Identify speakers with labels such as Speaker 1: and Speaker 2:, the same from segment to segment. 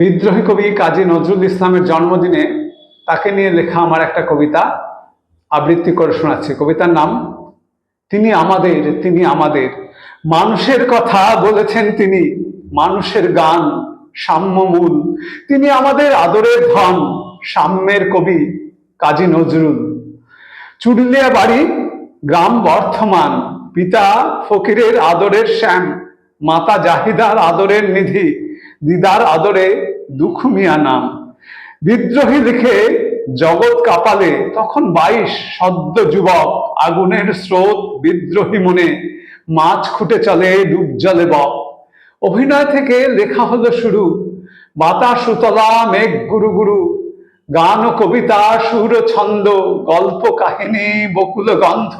Speaker 1: বিদ্রোহী কবি কাজী নজরুল ইসলামের জন্মদিনে তাকে নিয়ে লেখা আমার একটা কবিতা আবৃত্তি করে শোনাচ্ছি। কবিতার নাম, তিনি আমাদের তিনি আমাদের, মানুষের কথা বলেছেন তিনি, মানুষের গান সাম্যমূল তিনি আমাদের আদরের ধন, সাম্যের কবি কাজী নজরুল। চুরুলিয়া বাড়ি, গ্রাম বর্ধমান, পিতা ফকিরের আদরের শ্যাম, মাতা জাহিদার আদরের নিধি দিদার আদরে দুঃখ মিয়া নাম। বিদ্রোহী লিখে জগৎ কাপালে, তখন বাইশ সদ্য যুবক আগুনের স্রোত বিদ্রোহী মনে, মাছ খুঁটে চলে ডুব জলে বক। অভিনয় থেকে লেখা হলো শুরু, বাতাস সুতলা মেঘ গুরু গুরু, গান ও কবিতা সুর ছন্দ, গল্প কাহিনী, বকুল গন্ধ,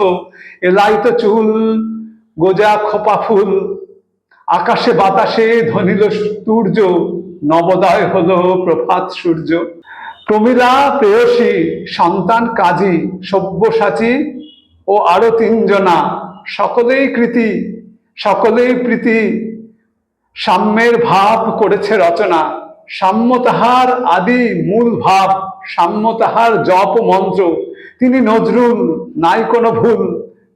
Speaker 1: এলাইত চুল, গোজা খোপা ফুল আকাশে বাতাসে ধনিল সূর্য, নবোদয় হলো প্রভাত সূর্য। প্রমীলা প্রেয়সী, সন্তান, কাজী, সব্যসাচী ও আরও তিনজনা, সকলেই কৃতি, সকলেই প্রীতি। সাম্যের ভাব করেছে রচনা, সাম্য তাহার আদি মূল ভাব, সাম্য তাহার জপ মন্ত্র। তিনি নজরুল, নাই কোনো ভুল,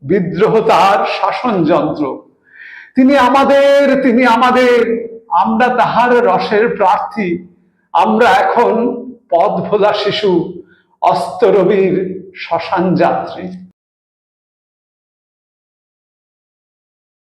Speaker 1: বিদ্রোহ তাহার শাসন যন্ত্র তিনি আমাদের তিনি আমাদের। আমরা তাহার রসের প্রার্থী। আমরা এখন পথ ভোলা শিশু অস্তরবীর শ্মশান যাত্রী।